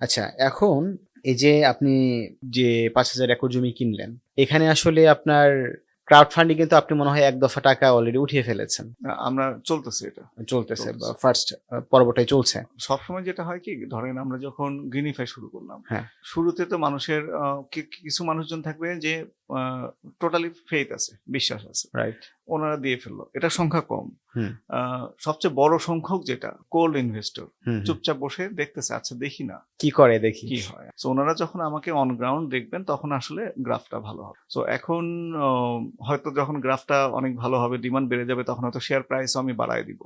আচ্ছা এখন এই যে আপনি যে পাঁচ হাজার একর জমি কিনলেন এখানে আসলে আপনার ক্রাউড ফান্ডিং কিন্তু আপনি মনে হয় এক দফা টাকা অলরেডি উঠিয়ে ফেলেছেন। আমরা চলতেছে এটা। চলতেছে ফার্স্ট পর্বটাই চলছে। সবসময় যেটা হয় কি ধরেন আমরা যখন গ্রিনিফাই শুরু করলাম হ্যাঁ। শুরুতে তো মানুষের কিছু মানুষজন থাকবে যে টোটালি ফেথ আছে বিশ্বাস আছে। রাইট ওনারা দিয়ে ফেলল। এটা সংখ্যা কম। সবচেয়ে বড় সংখ্যক যেটা কোল্ড ইনভেস্টর চুপচাপ বসে দেখতেছে আচ্ছা দেখি না। কি করে দেখি। কি হয়? তো ওনারা যখন আমাকে অন গ্রাউন্ড দেখবেন তখন আসলে গ্রাফটা ভালো হবে। তো এখন হয়তো যখন গ্রাফটা অনেক ভালো হবে ডিমান্ড বেড়ে যাবে তখন হয়তো শেয়ার প্রাইসও আমি বাড়ায় দিব।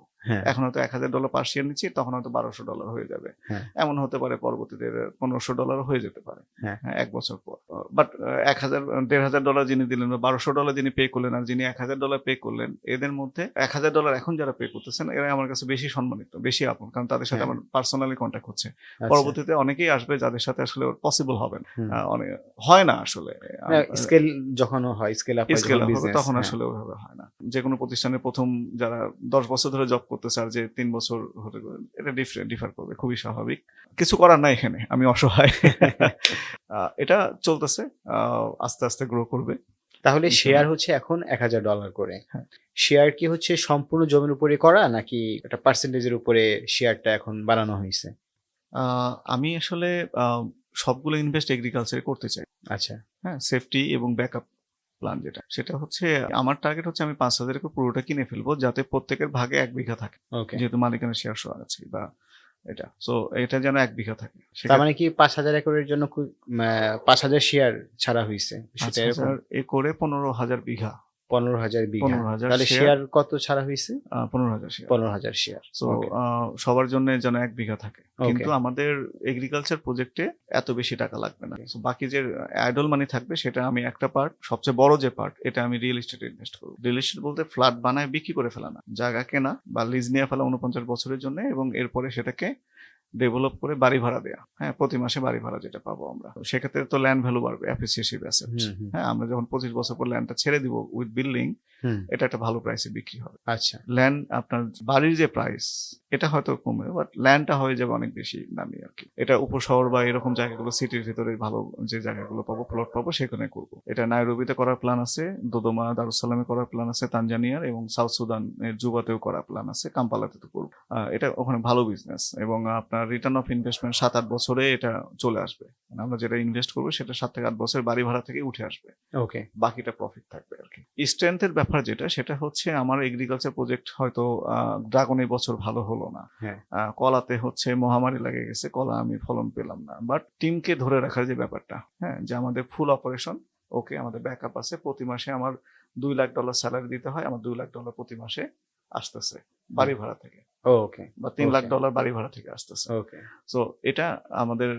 এখন হয়তো এক হাজার ডলার পার শেয়ার নিচ্ছি তখন হয়তো বারোশো ডলার হয়ে যাবে। হ্যাঁ। এমন হতে পারে পরবর্তীতে পনেরোশো ডলার হয়ে যেতে পারে। হ্যাঁ। হ্যাঁ, এক বছর পর। বাট এক হাজার দেড় হাজার ডলার যিনি দিলেন বা বারোশো ডলার যিনি পে করলেন আর যিনি এক হাজার ডলার পে করলেন এদের মধ্যে এক হাজার ডলার এখন যারা পে করতেছেন এরা আমার কাছে বেশি সম্মানিত বেশি আপন। কারণ তাদের সাথে হ্যাঁ। আমার পার্সোনালি কন্ট্যাক্ট হচ্ছে। আচ্ছা। পরবর্তীতে অনেকেই আসবে যাদের সাথে আসলে পসিবল হবে না। হয় না আসলে। স্কেল যখন হয় স্কেল আপ স্কেল তখন আসলে ওইভাবে হয় না। যে কোনো প্রতিষ্ঠানের প্রথম যারা দশ বছর ধরে জব করতেছে আর যে তিন বছর হতে এটা ডিফারেন্ট ডিফার করবে খুবই স্বাভাবিক। কিছু করার নাই এখানে আমি অসহায়। এটা চলতেছে আস্তে আস্তে গ্রো করবে। তাহলে শেয়ার হচ্ছে এখন এক হাজার ডলার করে। হ্যাঁ। শেয়ার কি হচ্ছে সম্পূর্ণ জমির উপরে করা নাকি একটা পার্সেন্টেজের উপরে শেয়ারটা এখন বানানো হয়েছে? আমি আসলে সবগুলো ইনভেস্ট এগ্রিকালচারে করতে চাই। আচ্ছা। হ্যাঁ সেফটি এবং ব্যাকআপ প্ল্যান যেটা সেটা হচ্ছে আমার টার্গেট হচ্ছে আমি পাঁচ হাজার একর পুরোটা কিনে ফেলব যাতে প্রত্যেকের ভাগে এক বিঘা থাকে। যেহেতু মালিকানা শেয়ার শোয়া আছে বা এটা। সো এটা যেন এক বিঘা থাকে। তার মানে কি পাঁচ হাজার একরের জন্য পাঁচ হাজার শেয়ার ছাড়া হয়েছে একরে পনেরো হাজার বিঘা। পনেরো হাজার বিঘা। পনেরো হাজার তাহলে শেয়ার শেয়ার কত ছাড়া হয়েছে? পনেরো হাজার শেয়ার পনেরো হাজার শেয়ার সো Okay. সবার জন্য যেন এক বিঘা থাকে। Okay. কিন্তু আমাদের এগ্রিকালচার প্রজেক্টে এত বেশি টাকা লাগবে না। So, বাকি যে অ্যাডল মানি থাকবে সেটা আমি একটা পার্ট সবচেয়ে বড় যে পার্ট এটা আমি রিয়েল এস্টেটে ইনভেস্ট করব। রিয়েল এস্টেট বলতে ফ্ল্যাট বানায় বিক্রি করে ফেলা না। জায়গা কেনা বা লিজ নিয়ে ফেলা উনপঞ্চাশ বছরের জন্য এবং এরপরে সেটাকে ডেভেলপ করে বাড়ি ভাড়া দেয়া। হ্যাঁ প্রতি মাসে বাড়ি ভাড়া যেটা পাবো আমরা। সেক্ষেত্রে তো ল্যান্ড ভ্যালু বাড়বে অ্যাপ্রিসিয়েটিভ অ্যাসেট হ্যাঁ আমরা যখন পঁচিশ বছর পর ল্যান্ডটা ছেড়ে দিব উইথ বিল্ডিং এটা একটা ভালো প্রাইসে বিক্রি হবে। আচ্ছা। ল্যান্ড আপনার বাড়ির যে প্রাইস এটা হয়তো কমে বাট ল্যান্ডটা হয়ে যাবে অনেক বেশি দামি আর কি। এটা উপশহর বা এরকম জায়গাগুলো সিটির ভিতরে ভালো যে জায়গাগুলো পাবো প্লট পাবো সেখানে করব। এটা নাইরোবিতে করার প্ল্যান আছে দোদমা দারুসালামে করার প্ল্যান আছে তানজানিয়ার এবং সাউথ সুদান এর জুবাতেও করার প্ল্যান আছে কাম্পালাতে তো করব। এটা ওখানে ভালো বিজনেস এবং আপনার রিটার্ন অফ ইনভেস্টমেন্ট সাত আট বছরে এটা চলে আসবে। মানে আমরা যেটা ইনভেস্ট করব সেটা সাত থেকে আট বছর বাড়ি ভাড়া থেকে উঠে আসবে। ওকে বাকিটা প্রফিট থাকবে আর কি। স্ট্রেংথের ব্যাপার যেটা সেটা হচ্ছে আমার এগ্রিকালচার প্রজেক্ট হয়তো ড্রাগন এই বছর ভালো হলো না। হ্যাঁ। কলাতে হচ্ছে মহামারী লেগে গেছে কলা আমি ফলন পেলাম না। বাট টিমকে ধরে রাখার যে ব্যাপারটা হ্যাঁ যে আমাদের ফুল অপারেশন ওকে আমাদের ব্যাকআপ আছে। প্রতি মাসে আমার দুই লাখ ডলার স্যালারি দিতে হয় আমার দুই লাখ ডলার প্রতি মাসে আসতেছে বাড়ি ভাড়া থেকে। ওকে বা তিন লাখ ডলার বাড়ি ভাড়া থেকে আসতেছে। ওকে সো এটা আমাদের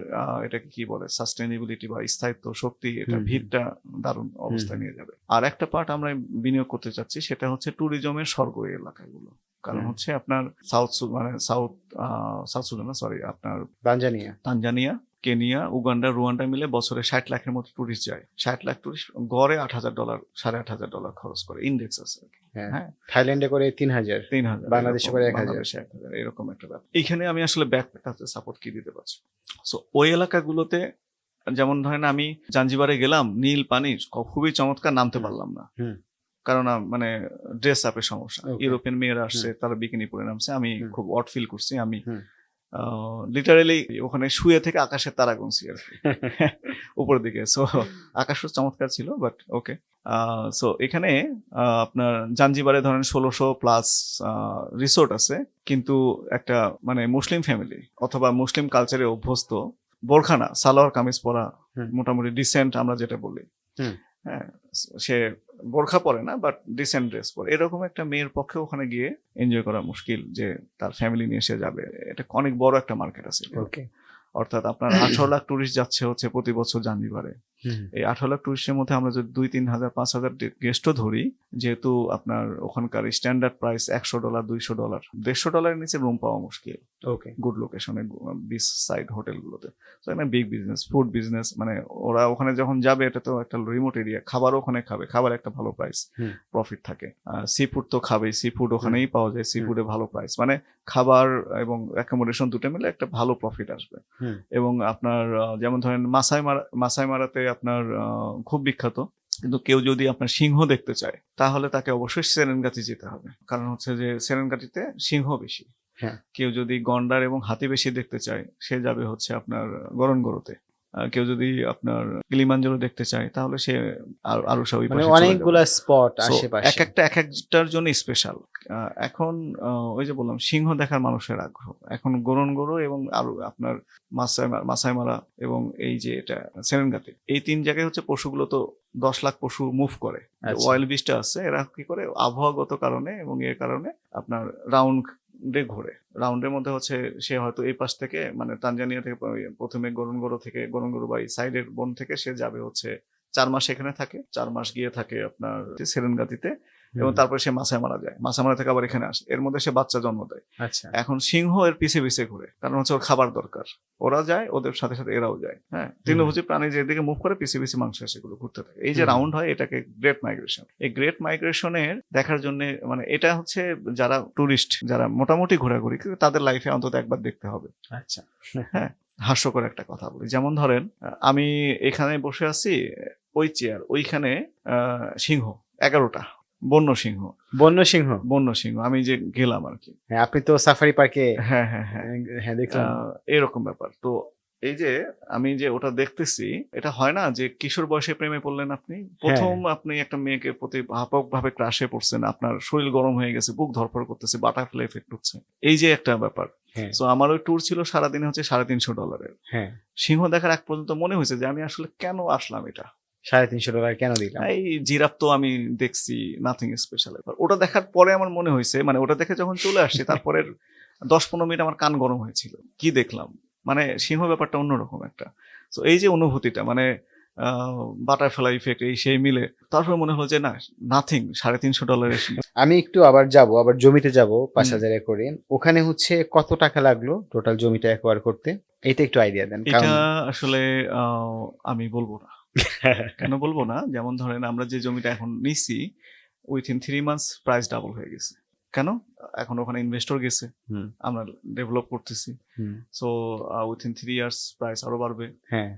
এটাকে কি বলে? সাস্টেনেবিলিটি বা স্থায়িত্ব শক্তি এটা। ভিড়টা দারুণ অবস্থায় নিয়ে যাবে। আর একটা পার্ট আমরা বিনিয়োগ করতে চাচ্ছি সেটা হচ্ছে ট্যুরিজমের স্বর্গ এলাকাগুলো। কারণ হচ্ছে আপনার সাউথ মানে সাউথ সাউথ সুদান সরি আপনার Tanzania Tanzania Kenya Uganda Rwanda মিলে বছরে ষাট লাখের মতো টুরিস্ট যায়। ষাট লাখ টুরিস্ট গড়ে আট হাজার ডলার সাড়ে আট হাজার ডলার খরচ করে ইন্ডেক্স আছে হ্যাঁ। হ্যাঁ। থাইল্যান্ডে করে তিন হাজার তিন হাজার বাংলাদেশে করে এক হাজার। এক হাজার এরকম একটা ব্যাপার। এইখানে আমি আসলে ব্যাক সাপোর্ট কি দিতে পারছি? সো ওই এলাকাগুলোতে যেমন ধরেন আমি জাঞ্জিবারে গেলাম নীল পানি খুবই চমৎকার নামতে পারলাম না। কারণ মানে ড্রেস আপের সমস্যা। ইউরোপিয়ান মেয়েরা আসছে তারা বিকিনি পরে নামছে আমি খুব অট ফিল করছি আমি। লিটারেলি ওখানে শুয়ে থেকে আকাশের তারা গুনছি আর কি। উপরের দিকে। সো আকাশও চমৎকার ছিল বাট ওকে সো এখানে আপনার জাঞ্জিবারে ধরেন ষোলোশো প্লাস রিসোর্ট আছে কিন্তু একটা মানে মুসলিম ফ্যামিলি অথবা মুসলিম কালচারে অভ্যস্ত। বোরখানা সালোয়ার কামিজ পরা মোটামুটি ডিসেন্ট আমরা যেটা বলি। হ্যাঁ সে বোরখা পরে না বাট ডিসেন্ট ড্রেস পরে। এরকম একটা মেয়ের পক্ষে ওখানে গিয়ে এনজয় করা মুশকিল যে তার ফ্যামিলি নিয়ে সে যাবে। এটা অনেক বড় একটা মার্কেট আছে। ওকে অর্থাৎ আপনার আঠারো লাখ টুরিস্ট যাচ্ছে হচ্ছে প্রতি বছর হুম, এই আঠারো লাখ টুরিস্টের মধ্যে আমরা যদি দুই তিন হাজার পাঁচ হাজার গেস্টও ধরি যেহেতু আপনার ওখানকার স্ট্যান্ডার্ড প্রাইস একশো ডলার দুইশো ডলার দেড়শো ডলারের নিচে রুম পাওয়া মুশকিল। ওকে গুড লোকেশনে বিচ সাইড হোটেলগুলোতে তো এখানে বিগ বিজনেস ফুড বিজনেস মানে ওরা ওখানে যখন যাবে এটা তো একটা রিমোট এরিয়া খাবারও ওখানে খাবে খাবার একটা ভালো প্রাইস প্রফিট থাকে। সি ফুড তো খাবেই সি ফুড ওখানেই পাওয়া যায় সি ফুডে ভালো প্রাইস মানে খাবার এবং অ্যাকোমোডেশন দুটো মিলে একটা ভালো প্রফিট আসবে। এবং আপনার যেমন ধরেন মাসাই মারা মাসাই মারাতে আপনার আহ, খুব বিখ্যাত। কিন্তু কেউ যদি আপনার সিংহ দেখতে চায় তাহলে তাকে অবশ্যই সেরেনগাতি যেতে হবে। কারণ হচ্ছে যে সেরেনগাতিতে সিংহ বেশি। হ্যাঁ। কেউ যদি গন্ডার এবং হাতি বেশি দেখতে চায় সে যাবে হচ্ছে আপনার গরনগরুতে কেউ যদি আপনার কিলিমাঞ্জারো দেখতে চায় তাহলে সে আর- আরও সবাই মানে অনেকগুলা স্পট আশেপাশে। এক একটা এক একটার জন্য স্পেশাল এখন ওই যে বললাম সিংহ দেখার মানুষের আগ্রহ। এখন গরুন গরু এবং আরও আপনার মাসাই মারা এবং এই যে এটা সেরেনগাতি এই তিন জায়গায় হচ্ছে পশুগুলো তো দশ লাখ পশু মুভ করে। আচ্ছা। ওয়াইল্ড বিস্টটা আছে এরা কি করে? আবহাওয়াগত কারণে এবং এর কারণে আপনার রাউন্ড ঘোরে। রাউন্ডের মধ্যে হচ্ছে সে হয়তো এই পাশ থেকে মানে তানজানিয়া থেকে প্রথমে গরুনগরো থেকে গরুনগরো বা এই সাইডের বন থেকে সে যাবে হচ্ছে চার মাস এখানে থাকে, চার মাস গিয়ে থাকে আপনার সেরেনগাতিতে। এবং তারপরে সে মাসায় মারা যায়। মাসায় মারা থেকে আবার এখানে আসে। এর মধ্যে সে বাচ্চা জন্ম দেয়। আচ্ছা। এখন সিংহ এর পিছে পিছে ঘুরে। কারণ হচ্ছে ওর খাবার দরকার। ওরা যায় ওদের সাথে সাথে এরাও যায়। হ্যাঁ? তৃণভোজী প্রাণী যেদিকে মুভ করে পিছে পিছে মাংস সেগুলো ঘুরতে থাকে। এই যে রাউন্ড হয় এটাকে গ্রেট মাইগ্রেশন এই গ্রেট মাইগ্রেশনের দেখার জন্য মানে এটা হচ্ছে যারা টুরিস্ট যারা মোটামুটি ঘোরাঘুরি তাদের লাইফে অন্তত একবার দেখতে হবে। আচ্ছা। হ্যাঁ? হাস্যকর একটা কথা বলি। যেমন ধরেন আমি এখানে বসে আছি ওই চেয়ার ওইখানে আহ, সিংহ এগারোটা। বন্য সিংহ বন্য সিংহ বন্য সিংহ আমি যে গেলাম আর কি। হ্যাঁ আপনি তো সাফারি পার্কে হ্যাঁ হ্যাঁ হ্যাঁ। হ্যাঁ দেখলাম। এরকম ব্যাপার। তো এই যে আমি যে ওটা দেখতেছি এটা হয় না যে কিশোর বয়সে প্রেমে পড়লেন আপনি? প্রথম আপনি একটা মেয়েকে প্রতি ব্যাপক ভাবে ক্রাশে পড়ছেন আপনার শরীর গরম হয়ে গেছে বুক ধরফর করতেছে বাটারফ্লাই এফেক্ট হচ্ছে। এই যে একটা ব্যাপার। হ্যাঁ। তো আমার ওই ট্যুর ছিল সারাদিনে হচ্ছে সাড়ে তিনশো ডলারের হ্যাঁ। সিংহ দেখার এক পর্যন্ত মনে হয়েছে যে আমি আসলে কেন আসলাম এটা? সাড়ে তিনশো ডলার কেন দিলাম? এই জিরাফ তো আমি দেখছি নাথিং স্পেশাল এবার। ওটা দেখার পরে আমার মনে হয়েছে মানে ওটা দেখে যখন চলে আসছে তারপরের দশ পনেরো মিনিট আমার কান গরম হয়েছিল। কি দেখলাম? মানে সিংহ ব্যাপারটা অন্যরকম একটা। তো এই যে অনুভূতিটা মানে বাটারফ্লাই ইফেক্ট এই সেই মিলে তারপরে মনে হলো যে না নাথিং সাড়ে তিনশো ডলারের আমি একটু আবার যাব আবার জমিতে যাব পাঁচ হাজার একরে ওখানে হচ্ছে কত টাকা লাগল টোটাল জমিটা একবার করতে? এটা একটু আইডিয়া দেন এটা আসলে আহ, আমি বলব না। কেন বলব না? যেমন ধরেন আমরা যে জমিটা এখন নিছি within three months price double হয়ে গেছে। কেন? এখন ওখানে ইনভেস্টর গেছে। আমরা ডেভেলপ করতেছি। So within three years price আরও বাড়বে। হ্যাঁ।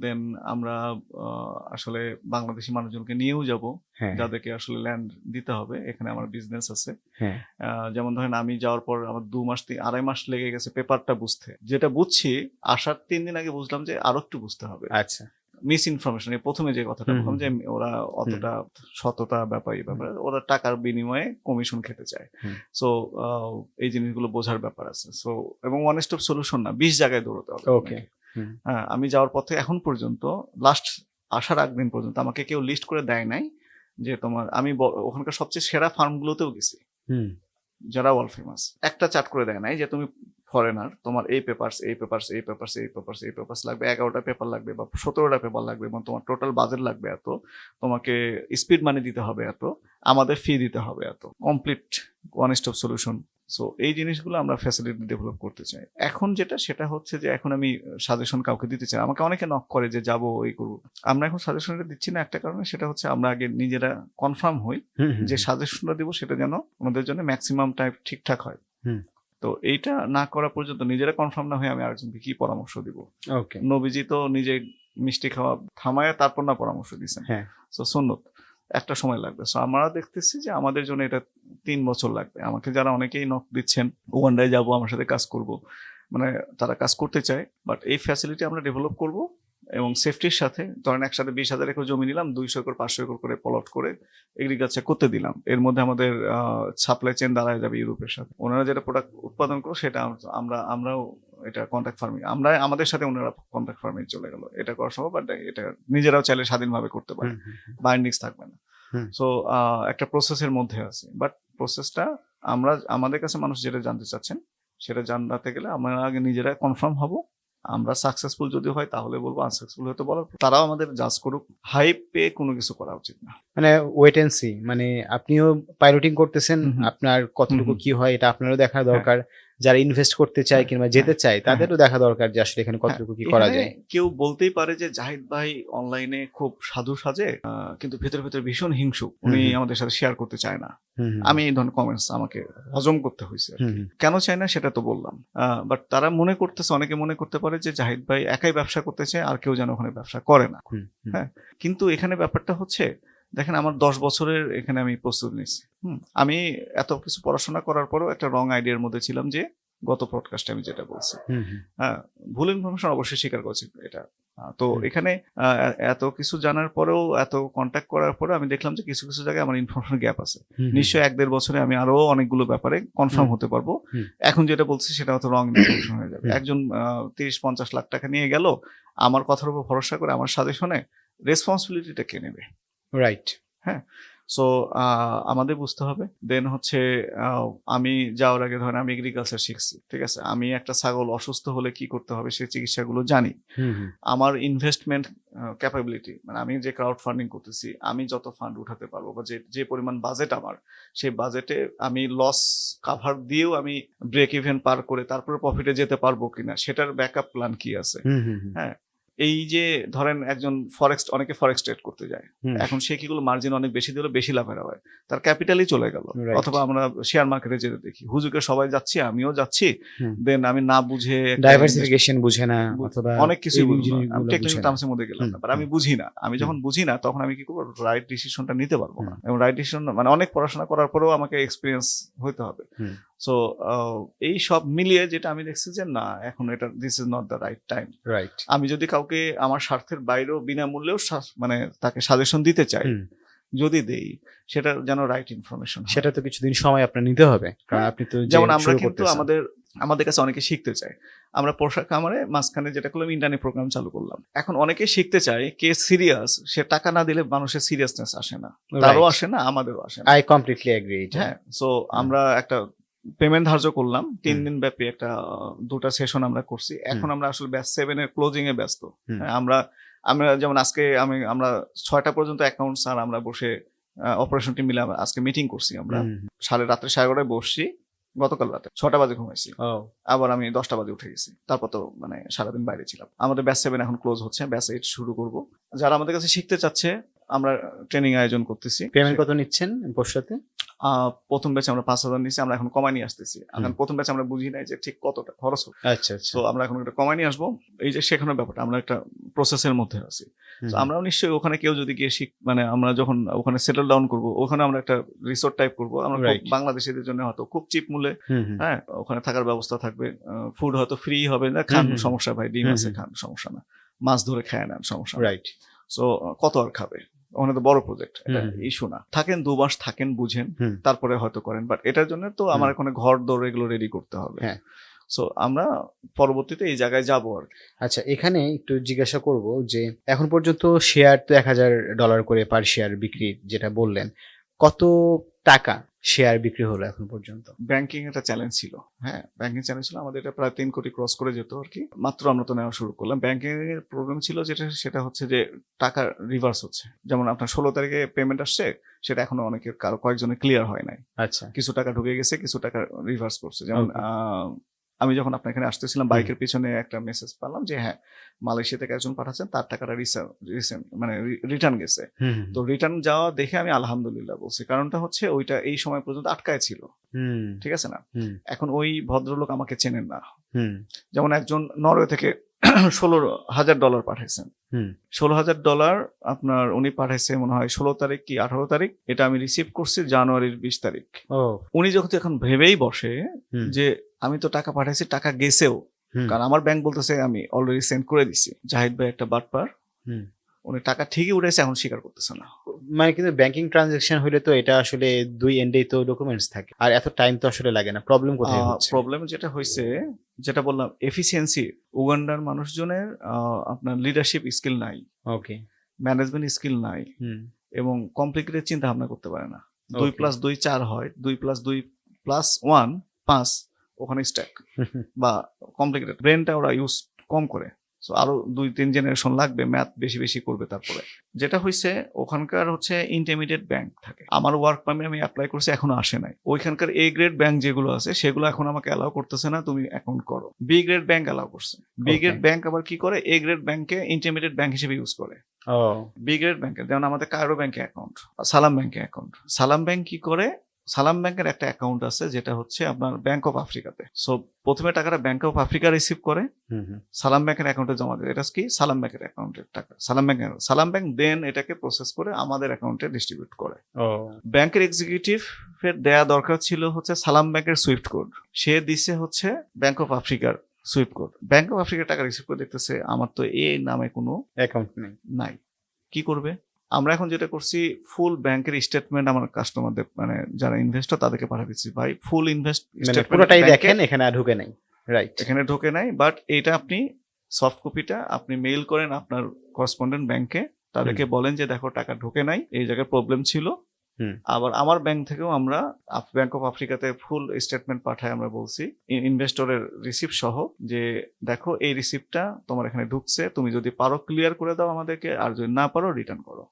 দেন আমরা আহ, আসলে বাংলাদেশি মানুষজনকে নিয়েও যাব। হ্যাঁ। যাদেরকে আসলে ল্যান্ড দিতে হবে। এখানে আমার বিজনেস আছে। হ্যাঁ। আহ, যেমন ধরেন আমি যাওয়ার পর আমার দু মাস তিন আড়াই মাস লেগে গেছে পেপারটা বুঝতে। যেটা বুঝছি আসার তিন দিন আগে বুঝলাম যে আরও একটু বুঝতে হবে। আচ্ছা। মিস ইনফরমেশন প্রথমে যে কথাটা বললাম যে ওরা অতটা সততা ব্যাপার এই ব্যাপারে ওরা টাকার বিনিময়ে কমিশন খেতে চায়। সো এই জিনিসগুলো বোঝার ব্যাপার আছে। সো এবং ওয়ান স্টপ সলিউশন না বিশ জায়গায় দৌড়তে হবে ওকে হ্যাঁ আমি যাওয়ার পথে এখন পর্যন্ত লাস্ট আসার আগ দিন পর্যন্ত আমাকে কেউ লিস্ট করে দেয় নাই যে তোমার আমি ওখানকার সবচেয়ে সেরা ফার্মগুলোতেও গেছি। হুম। যারা ওয়ার্ল্ড ফেমাস একটা চার্ট করে দেয় নাই যে তুমি ফরেনার তোমার এই পেপারস এই পেপারস এই পেপারস এই পেপারস এই পেপার্স লাগবে এগারোটা পেপার লাগবে বা সতেরোটা পেপার লাগবে এবং তোমার টোটাল বাজেট লাগবে এত তোমাকে স্পিড মানি দিতে হবে এত আমাদের ফি দিতে হবে এত complete one stop solution so এই জিনিসগুলো আমরা ফ্যাসিলিটি ডেভেলপ করতে চাই। এখন যেটা সেটা হচ্ছে যে এখন আমি সাজেশন কাউকে দিতে চাই আমাকে অনেকে নক করে যে যাব ওই করব। আমরা এখন সাজেশনটা দিচ্ছি না একটা কারণে সেটা হচ্ছে আমরা আগে নিজেরা কনফার্ম হই যে সাজেশনটা দিব সেটা যেন আমাদের জন্য ম্যাক্সিমাম টাইপ ঠিকঠাক হয়। তো এইটা না করা পর্যন্ত নিজেরা কনফার্ম না হয়ে আমি আরেকজনকে কি পরামর্শ দিব? ওকে নবীজি তো নিজে মিষ্টি খাওয়া থামায় তারপর না পরামর্শ দিচ্ছেন হ্যাঁ। সো সুন্নত। একটা সময় লাগবে। সো আমরা দেখতেছি যে আমাদের জন্য এটা তিন বছর লাগবে। আমাকে যারা অনেকেই নক দিচ্ছেন ওয়ান্ডায় যাব আমার সাথে কাজ করব। মানে তারা কাজ করতে চায় বাট এই ফ্যাসিলিটি আমরা ডেভেলপ করব এবং সেফটির সাথে ধরেন একসাথে বিশ হাজার একর জমি নিলাম দুইশো একর পাঁচশো একর করে প্লট করে এগ্রিকালচার করতে দিলাম। এর মধ্যে আমাদের সাপ্লাই চেন দাঁড়ায় যাবে ইউরোপের সাথে। ওনারা যেটা প্রোডাক্ট উৎপাদন করো সেটা আমরা আমরাও এটা কন্ট্রাক্ট ফার্মিং আমরা আমাদের সাথে ওনারা কন্ট্রাক্ট ফার্মিং চলে গেল। এটা করা সম্ভব বাট এটা নিজেরাও চাইলে স্বাধীনভাবে করতে পারে। বাইন্ডিংস থাকবে না। সো একটা প্রসেসের মধ্যে আছে। বাট প্রসেসটা আমরা আমাদের কাছে মানুষ যেটা জানতে চাচ্ছেন সেটা জানাতে গেলে আমরা আগে নিজেরা কনফার্ম হব। আমরা সাকসেসফুল যদি হয় তাহলে বলব আনসাকসেসফুল হয়তো বলার তারাও আমাদের জাজ করুক হাইপ পেয়ে কোনো কিছু করা উচিত না মানে ওয়েট এন্ড সি মানে আপনিও পাইলটিং করতেছেন। আপনার কতটুকু। কি হয় এটা আপনারও দেখা দরকার যারা ইনভেস্ট করতে চায় কিংবা যেতে চায় তাদেরও দেখা দরকার যে আসলে এখানে কতটুকু কি করা হ্যাঁ, যায় কেউ বলতেই পারে যে জাহিদ ভাই অনলাইনে খুব সাধু সাজে কিন্তু ভেতরে ভেতরে ভীষণ হিংসু উনি। আমাদের সাথে শেয়ার করতে চায় না। আমি এই ধরনের কমেন্টস আমাকে হজম করতে হয়েছে। কেন চাই না সেটা তো বললাম বাট তারা মনে করতেছে অনেকে মনে করতে পারে যে জাহিদ ভাই একাই ব্যবসা করতে চায় আর কেউ যেন ওখানে ব্যবসা করে না। হ্যাঁ। কিন্তু এখানে ব্যাপারটা হচ্ছে দেখেন আমার দশ বছরের এখানে আমি প্রস্তুত নিচ্ছি হুম, আমি এত কিছু পড়াশোনা করার পরেও একটা রং আইডিয়ার মধ্যে ছিলাম যে গত পডকাস্টে আমি যেটা বলছি। হ্যাঁ ভুল ইনফরমেশন অবশ্যই স্বীকার করছি এটা। তো এখানে এত কিছু জানার পরেও এত কন্ট্যাক্ট করার পরে আমি দেখলাম যে কিছু কিছু জায়গায় আমার ইনফরমেশন গ্যাপ আছে। নিশ্চয়ই এক দেড় বছরে আমি আরও অনেকগুলো ব্যাপারে কনফার্ম হতে পারব। এখন যেটা বলছি সেটা হয়তো রং ইনফরমেশন হয়ে যাবে। একজন তিরিশ পঞ্চাশ লাখ টাকা নিয়ে গেল আমার কথার উপর ভরসা করে আমার সাজেশনে রেসপন্সিবিলিটিটা কে নেবে? রাইট হ্যাঁ সো আমাদের বুঝতে হবে। দেন হচ্ছে আমি যাওয়ার আগে ধরেন আমি এগ্রিকালচার শিখছি ঠিক আছে? আমি একটা ছাগল অসুস্থ হলে কি করতে হবে সেই চিকিৎসাগুলো জানি। আমার ইনভেস্টমেন্ট ক্যাপাবিলিটি মানে আমি যে ক্রাউড ফান্ডিং করতেছি আমি যত ফান্ড উঠাতে পারব বা যে যে পরিমাণ বাজেট আমার সেই বাজেটে আমি লস কাভার দিয়েও আমি ব্রেক ইভেন পার করে তারপরে প্রফিটে যেতে পারব কিনা সেটার ব্যাকআপ প্ল্যান কি আছে। হ্যাঁ এই যে ধরেন একজন ফরেক্স অনেকে ফরেক্স ট্রেড করতে যায়। এখন সে কিগুলো মার্জিন অনেক বেশি দিলে বেশি লাভের হয়। তার ক্যাপিটালই চলে গেল। অথবা আমরা শেয়ার মার্কেটে যেতে দেখি হুজুকে সবাই যাচ্ছি আমিও যাচ্ছি। দেন আমি না বুঝে ডাইভার্সিফিকেশন বুঝে না অথবা অনেক কিছু না। আমি টেকনিক্যাল। টার্মসের মধ্যে গেলাম না বাট আমি বুঝি না। আমি যখন বুঝি না তখন আমি কি করব? রাইট ডিসিশনটা নিতে পারব না। এবং রাইট ডিসিশন মানে অনেক পড়াশোনা করার পরেও আমাকে এক্সপিরিয়েন্স হইতে হবে। সো এই সব মিলিয়ে যেটা আমি দেখছি যে না এখন এটা this is not the right time right আমি যদি কাউকে আমার স্বার্থের বাইরেও বিনামূল্যেও মানে তাকে সাজেশন দিতে চাই যদি দেই সেটা যেন রাইট ইনফরমেশন সেটা তো কিছুদিন সময় আপনার নিতে হবে কারণ আপনি তো যেমন আমরা কিন্তু আমাদের আমাদের কাছে অনেকে শিখতে চায়। আমরা পোশাক খামারে মাঝখানে যেটা করলাম ইন্টারনেট প্রোগ্রাম চালু করলাম। এখন অনেকে শিখতে চায় কে সিরিয়াস সে টাকা না দিলে মানুষের সিরিয়াসনেস আসে না। তারও আসে না আমাদেরও আসে না। আই কমপ্লিটলি এগ্রি হ্যাঁ সো আমরা একটা পেমেন্ট ধার্য করলাম। তিন দিন ব্যাপী একটা দুটা সেশন আমরা করছি। এখন আমরা আসলে ব্যাচ সেভেন এর ক্লোজিং এ ব্যস্ত। হ্যাঁ, আমরা আমরা যেমন আজকে আমি আমরা ছয়টা পর্যন্ত অ্যাকাউন্টস আর আমরা বসে অপারেশন টিম মিলে আজকে মিটিং করছি আমরা। সাড়ে রাত্রে সাড়ে এগারোটায় বসছি গতকাল রাতে ছটা বাজে ঘুমাইছি। আবার আমি দশটা বাজে উঠে গেছি। তারপর তো মানে সারাদিন বাইরে ছিলাম। আমাদের ব্যাচ সেভেন এখন ক্লোজ হচ্ছে ব্যাচ এইট শুরু করব। যারা আমাদের কাছে শিখতে চাচ্ছে আমরা ট্রেনিং আয়োজন করতেছি। পেমেন্ট কত নিচ্ছেন আহ, প্রথম ব্যাচে আমরা পাঁচ হাজার নিচ্ছি আমরা এখন কমাই নিয়ে আসতেছি। এখন প্রথম ব্যাচে আমরা বুঝি নাই যে ঠিক কতটা খরচ হবে আচ্ছা আচ্ছা। তো আমরা এখন একটা কমাই নিয়ে আসব। এই যে শেখানোর ব্যাপারটা আমরা একটা প্রসেসের মধ্যে আছি। তো আমরাও নিশ্চয়ই ওখানে কেউ যদি গিয়ে শিখ মানে আমরা যখন ওখানে সেটেল ডাউন করব ওখানে আমরা একটা রিসোর্ট টাইপ করব। আমরা. বাংলাদেশিদের জন্য হয়তো খুব চিপ মূল্যে। হ্যাঁ ওখানে থাকার ব্যবস্থা থাকবে। ফুড হয়তো ফ্রি হবে না খান। সমস্যা ভাই ডিম আছে খান সমস্যা না। মাছ ধরে খায় নেন সমস্যা রাইট সো কত আর খাবে? ওখানে তো বড় প্রজেক্ট এটা। ইস্যু না থাকেন দু মাস থাকেন বুঝেন। তারপরে হয়তো করেন বাট এটার জন্য তো আমার এখানে ঘর দৌড় এগুলো রেডি করতে হবে হ্যাঁ। সো আমরা পরবর্তীতে এই জায়গায় যাব আর আচ্ছা এখানে একটু জিজ্ঞাসা করব যে এখন পর্যন্ত শেয়ার তো এক হাজার ডলার করে পার শেয়ার বিক্রি যেটা বললেন কত টাকা শেয়ার বিক্রি হলো এখন পর্যন্ত। ব্যাংকিং একটা চ্যালেঞ্জ ছিল। হ্যাঁ ব্যাংকিং চ্যালেঞ্জ ছিল। আমাদের এটা প্রায় তিন কোটি ক্রস করে যেত আর কি। মাত্র আমরা তো নেওয়া শুরু করলাম। ব্যাংকিং এর প্রবলেম ছিল যেটা সেটা হচ্ছে যে টাকা রিভার্স হচ্ছে। যেমন আপনার ষোলো তারিখে পেমেন্ট আসছে সেটা এখনও অনেকের কারও কয়েকজনের ক্লিয়ার হয় নাই। আচ্ছা। কিছু টাকা ঢুকে গেছে কিছু টাকা রিভার্স করছে। যেমন আমি যখন আপনার এখানে আসতেছিলাম বাইকের পিছনে একটা মেসেজ পেলাম যে হ্যাঁ মালয়েশিয়া থেকে একজন পাঠাচ্ছেন তার টাকাটা রিসেন্ট মানে রিটার্ন গেছে। তো রিটার্ন যাওয়া দেখে আমি আলহামদুলিল্লাহ বলছি। কারণটা হচ্ছে ওইটা এই সময় পর্যন্ত আটকায় ছিল। ঠিক আছে না? এখন ওই ভদ্রলোক আমাকে চেনেন না। যেমন একজন নরওয়ে থেকে ষোলো হাজার ডলার পাঠাইছেন। হুম, ষোলো হাজার ডলার আপনার উনি পাঠাইছে মনে হয় ষোলো তারিখ কি আঠারো তারিখ এটা আমি রিসিভ করছি জানুয়ারির বিশ তারিখ। উনি যখন এখন ভেবেই বসে যে আমি তো টাকা পাঠাইছি টাকা গেছেও। কারণ আমার ব্যাংক বলতেছে আমি অলরেডি সেন্ড করে দিছি। জাহিদ ভাই একটা বাটপার। হুম। উনি টাকা ঠিকই উঠেছে এখন স্বীকার করতেছে না। মানে কিন্তু ব্যাংকিং ট্রানজাকশন হলে তো এটা আসলে দুই এন্ডেই তো ডকুমেন্টস থাকে। আর এত টাইম তো আসলে লাগে না প্রবলেম কোথায় হচ্ছে? প্রবলেম যেটা হয়েছে যেটা বললাম এফিসিয়েন্সি উগান্ডার মানুষজনের আপনার লিডারশিপ স্কিল নাই। ওকে ম্যানেজমেন্ট স্কিল নাই। হুম। এবং কমপ্লিকেটেড চিন্তা ভাবনা করতে পারে না। দুই প্লাস দুই চার হয় দুই প্লাস দুই প্লাস ওয়ান পাঁচ ওখানে স্ট্যাক বা কমপ্লিকেটেড ব্রেনটা ওরা ইউজ কম করে। আরও দুই তিন জেনারেশন লাগবে ম্যাথ বেশি বেশি করবে তারপরে। যেটা হয়েছে ওখানকার হচ্ছে ইন্টারমিডিয়েট ব্যাংক থাকে। আমার ওয়ার্ক পারমিট আমি অ্যাপ্লাই করছি এখনও আসে নাই। ওইখানকার এ গ্রেড ব্যাংক যেগুলো আছে সেগুলো এখন আমাকে অ্যালাউ করতেছে না তুমি অ্যাকাউন্ট করো। বি গ্রেড ব্যাংক অ্যালাউ করছে। বি. গ্রেড ব্যাংক আবার কি করে? এ গ্রেড ব্যাংকে ইন্টারমিডিয়েট ব্যাংক হিসেবে ইউজ করে। বি গ্রেড ব্যাংকে যেমন আমাদের কায়রো ব্যাংকে অ্যাকাউন্ট সালাম ব্যাংকে অ্যাকাউন্ট সালাম ব্যাংক কি করে? সালাম ব্যাংকের একটা অ্যাকাউন্ট আছে যেটা হচ্ছে আপনার ব্যাংক অফ আফ্রিকাতে সো প্রথমে টাকাটা ব্যাংক অফ আফ্রিকা রিসিভ করে হুম হুম। সালাম ব্যাংকের অ্যাকাউন্টে জমা দেয়। এটা কি? সালাম ব্যাংকের অ্যাকাউন্টের টাকা। সালাম ব্যাংক সালাম ব্যাংক দেন এটাকে প্রসেস করে আমাদের অ্যাকাউন্টে ডিস্ট্রিবিউট করে। ব্যাংকের এক্সিকিউটিভ এর দেয়া দরকার ছিল হচ্ছে সালাম ব্যাংকের সুইফট কোড সে দিছে হচ্ছে ব্যাংক অফ আফ্রিকার সুইফট কোড ব্যাংক অফ আফ্রিকার টাকা রিসিভ করে দেখতেছে আমার তো এই নামে কোনো অ্যাকাউন্ট নেই। নাই। কি করবে? আমরা এখন যেটা করছি ফুল ব্যাংকের স্টেটমেন্ট আমার কাস্টমারদের মানে যারা ইনভেস্টর তাদেরকে পাঠিয়ে দিচ্ছি। ভাই ফুল ইনভেস্ট মানে পুরোটাই দেখেন এখানে আর ঢুকে নাই। রাইট এখানে ঢোকে নাই বাট এটা আপনি সফট কপিটা আপনি মেইল করেন আপনার করসপন্ডেন্ট ব্যাংকে তাদেরকে বলেন যে দেখো টাকা ঢোকে নাই এই জায়গায় প্রবলেম ছিল। আবার আমার ব্যাংক থেকেও আমরা ব্যাংক অফ আফ্রিকাতে ফুল স্টেটমেন্ট পাঠাই আমরা বলছি। ইনভেস্টরের রিসিপ্ট সহ যে দেখো এই রিসিপ্টটা তোমার এখানে ঢুকছে তুমি যদি পারো ক্লিয়ার করে দাও আমাদেরকে আর যদি না পারো রিটার্ন করো।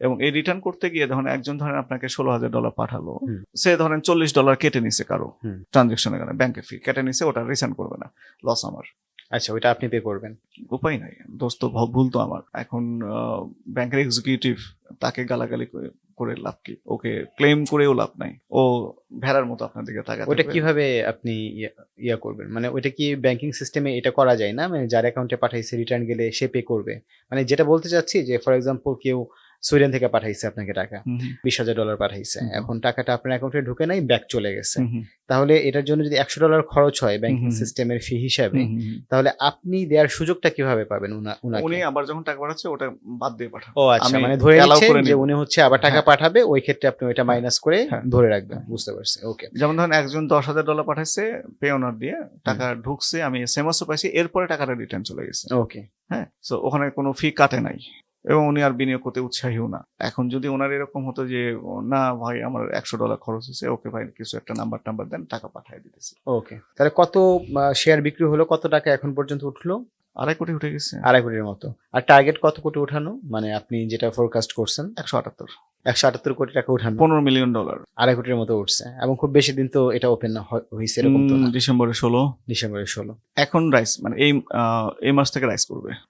এবং এই রিটার্ন করতে গিয়ে ধরেন একজন ধরেন আপনাকে ষোলো হাজার ডলার পাঠালো সে ধরেন চল্লিশ ডলার কেটে নিছে কারও। ট্রানজেকশনের কারণে ব্যাংকের ফি কেটে নিছে ওটা রিটার্ন করবে না। লস আমার। আচ্ছা ওইটা আপনি পে করবেন। উপায় নাই দোস্ত ভুল তো আমার। এখন ব্যাংকের এক্সিকিউটিভ তাকে গালাগালি করে- করে লাভ কি? ওকে ক্লেম করেও লাভ নাই। ও ভেড়ার মতো আপনার দিকে তাকাতে থাকবে। কীভাবে আপনি ইয়া- ইয়া করবেন? মানে ওইটা কি ব্যাংকিং সিস্টেমে এটা করা যায় না? মানে যার অ্যাকাউন্টে পাঠাইছে রিটার্ন গেলে সে পে করবে? মানে যেটা বলতে চাচ্ছি যে ফর এক্সাম্পল কেউ সুইডেন থেকে পাঠাইছে আপনাকে টাকা। বিশ হাজার ডলার পাঠাইছে। এখন টাকাটা আপনার অ্যাকাউন্টে ঢুকে নাই ব্যাক চলে গেছে। তাহলে এটার জন্য যদি একশো ডলার খরচ হয় ব্যাংকিং। সিস্টেমের ফি হিসাবে। তাহলে আপনি দেওয়ার সুযোগটা কীভাবে পাবেন উনি আবার যখন টাকা পাঠাচ্ছে ওটা বাদ দিয়ে পাঠাবে ও আচ্ছা মানে ধরে নিচ্ছেন যে উনি হচ্ছে আবার টাকা হ্যাঁ। পাঠাবে ওই ক্ষেত্রে আপনি ওইটা মাইনাস করে হ্যাঁ। ধরে রাখবেন বুঝতে পারছি ওকে যেমন ধরেন একজন দশ হাজার ডলার পাঠাচ্ছে পে অনার দিয়ে টাকা ঢুকছে আমি এস এম এসও পাইছি এরপরে টাকাটা রিটার্ন চলে গেছে। ওকে হ্যাঁ তো ওখানে কোনো ফি কাটে নাই। এবং উনি আর বিনিয়োগ করতে উৎসাহীও না। এখন যদি ওনার এরকম হতো যে না ভাই আমার একশো ডলার খরচ হয়েছে ওকে ভাই কিছু একটা নাম্বার টাম্বার দেন টাকা পাঠিয়ে দিতেছি। ওকে। তাহলে কত শেয়ার বিক্রি হলো কত টাকা এখন পর্যন্ত উঠল? আড়াই কোটি উঠে গেছে। আড়াই কোটির মতো। আর টার্গেট কত কোটি উঠানো? মানে আপনি যেটা ফোরকাস্ট করছেন? একশো আটাত্তর। একশো আটাত্তর কোটি টাকা উঠানো। পনেরো মিলিয়ন ডলার আড়াই কোটির মতো উঠছে। এবং খুব বেশি দিন তো এটা ওপেন হয়েছে এরকম তো না। ডিসেম্বরে ষোলো। ডিসেম্বরের ষোলো। এখন রাইস মানে এই এই মাস থেকে রাইস করবে